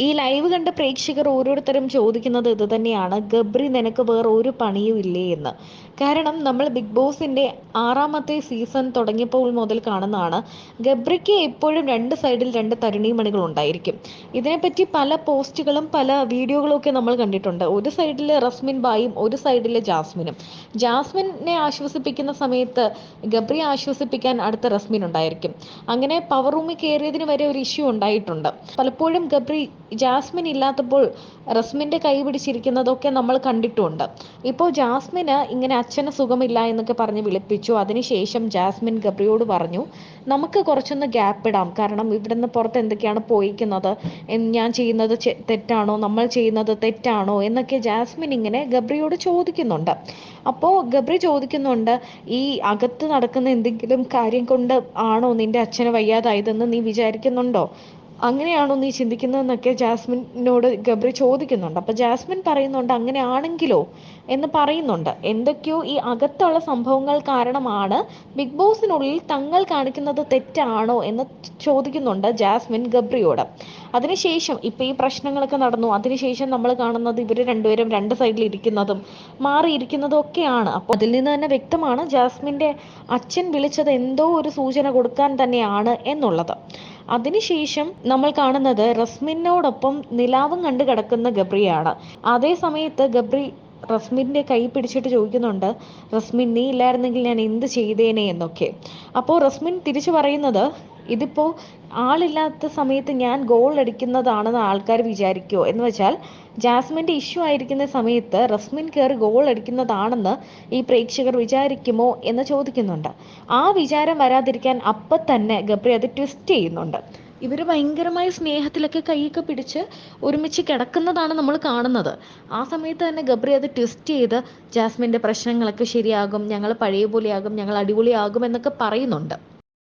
ഈ ലൈവ് കണ്ട പ്രേക്ഷകർ ഓരോരുത്തരും ചോദിക്കുന്നത് ഇത് തന്നെയാണ്. ഗബ്രി നിനക്ക് വേറെ ഒരു പണിയും ഇല്ലേ എന്ന്. കാരണം നമ്മൾ ബിഗ് ബോസിന്റെ ആറാമത്തെ സീസൺ തുടങ്ങിയപ്പോൾ മുതൽ കാണുന്നതാണ്. ഗബ്രിക്ക് എപ്പോഴും രണ്ട് സൈഡിൽ രണ്ട് തരുണീമണികൾ ഉണ്ടായിരിക്കും. ഇതിനെപ്പറ്റി പല പോസ്റ്റുകളും പല വീഡിയോകളും ഒക്കെ നമ്മൾ കണ്ടിട്ടുണ്ട്. ഒരു സൈഡിൽ റസ്മിൻ ബായും ഒരു സൈഡിൽ ജാസ്മിനും. ജാസ്മിനെ ആശ്വസിപ്പിക്കുന്ന സമയത്ത് ഗബ്രി ആശ്വസിപ്പിക്കാൻ അടുത്ത റസ്മിൻ ഉണ്ടായിരിക്കും. അങ്ങനെ പവർ റൂമിൽ കയറിയതിന് വരെ ഒരു ഇഷ്യൂ ഉണ്ടായിട്ടുണ്ട്. പലപ്പോഴും ഗബ്രി ജാസ്മിൻ ഇല്ലാത്തപ്പോൾ റസ്മിന്റെ കൈ പിടിച്ചിരിക്കുന്നതൊക്കെ നമ്മൾ കണ്ടിട്ടുണ്ട്. ഇപ്പോൾ ജാസ്മിന് ഇങ്ങനെ അച്ഛന് സുഖമില്ല എന്നൊക്കെ പറഞ്ഞ് വിളിപ്പിച്ചു. അതിനുശേഷം ജാസ്മിൻ ഗബ്രിയോട് പറഞ്ഞു നമുക്ക് കുറച്ചൊന്ന് ഗ്യാപ്പ് ഇടാം. കാരണം ഇവിടുന്ന് പുറത്ത് എന്തൊക്കെയാണ് പോയിക്കുന്നത്? ഞാൻ ചെയ്യുന്നത് തെറ്റാണോ? നമ്മൾ ചെയ്യുന്നത് തെറ്റാണോ? എന്നൊക്കെ ജാസ്മിൻ ഇങ്ങനെ ഗബ്രിയോട് ചോദിക്കുന്നുണ്ട്. അപ്പോൾ ഗബ്രി ചോദിക്കുന്നുണ്ട് ഈ അകത്ത് നടക്കുന്ന എന്തെങ്കിലും കാര്യം കൊണ്ട് ആണോ നിന്റെ അച്ഛന് വയ്യാതായതെന്ന് നീ വിചാരിക്കുന്നുണ്ടോ? അങ്ങനെയാണോ നീ ചിന്തിക്കുന്നതെന്നൊക്കെ ജാസ്മിനോട് ഗബ്രി ചോദിക്കുന്നുണ്ട്. അപ്പോൾ ജാസ്മിൻ പറയുന്നുണ്ട് അങ്ങനെ ആണെങ്കിലോ എന്ന് പറയുന്നുണ്ട്. എന്തൊക്കെയോ ഈ അകത്തുള്ള സംഭവങ്ങൾ കാരണമാണ് ബിഗ് ബോസിനുള്ളിൽ തങ്ങൾ കാണിക്കുന്നത് തെറ്റാണോ എന്ന് ചോദിക്കുന്നുണ്ട് ജാസ്മിൻ ഗബ്രിയോട്. അതിനുശേഷം ഇപ്പൊ ഈ പ്രശ്നങ്ങളൊക്കെ നടന്നു. അതിനുശേഷം നമ്മൾ കാണുന്നത് ഇവർ രണ്ടുപേരും രണ്ട് സൈഡിൽ ഇരിക്കുന്നതും മാറിയിരിക്കുന്നതും ഒക്കെയാണ്. അപ്പോൾ അതിൽ നിന്ന് തന്നെ വ്യക്തമാണ് ജാസ്മിന്റെ അച്ഛൻ വിളിച്ചത് എന്തോ ഒരു സൂചന കൊടുക്കാൻ തന്നെയാണ് എന്നുള്ളത്. അതിനുശേഷം നമ്മൾ കാണുന്നത് റസ്മിനോടൊപ്പം നിലാവും കണ്ടു കിടക്കുന്ന ഗബ്രിയാണ്. അതേ സമയത്ത് ഗബ്രി റസ്മിന്റെ കൈ പിടിച്ചിട്ട് ചോദിക്കുന്നുണ്ട് റസ്മിൻ നീ ഇല്ലായിരുന്നെങ്കിൽ ഞാൻ എന്ത് ചെയ്തേനെ? എന്നൊക്കെ. അപ്പോൾ റസ്മിൻ തിരിച്ചു പറയുന്നത് ഇതിപ്പോ ആളില്ലാത്ത സമയത്ത് ഞാൻ ഗോൾ അടിക്കുന്നതാണെന്ന് ആൾക്കാർ വിചാരിക്കുമോ എന്ന് വെച്ചാൽ ജാസ്മിന്റെ ഇഷ്യൂ ആയിരിക്കുന്ന സമയത്ത് റസ്മിൻ കയറി ഗോൾ അടിക്കുന്നതാണെന്ന് ഈ പ്രേക്ഷകർ വിചാരിക്കുമോ എന്ന് ചോദിക്കുന്നുണ്ട്. ആ വിചാരം വരാതിരിക്കാൻ അപ്പൊ തന്നെ ഗബ്രി അത് ട്വിസ്റ്റ് ചെയ്യുന്നുണ്ട്. ഇവർ ഭയങ്കരമായ സ്നേഹത്തിലൊക്കെ കൈയൊക്കെ പിടിച്ച് ഒരുമിച്ച് കിടക്കുന്നതാണ് നമ്മൾ കാണുന്നത്. ആ സമയത്ത് തന്നെ ഗബ്രി അത് ട്വിസ്റ്റ് ചെയ്ത് ജാസ്മിന്റെ പ്രശ്നങ്ങളൊക്കെ ശരിയാകും ഞങ്ങൾ പഴയ പോലെയാകും ഞങ്ങൾ അടിപൊളിയാകും എന്നൊക്കെ പറയുന്നുണ്ട്.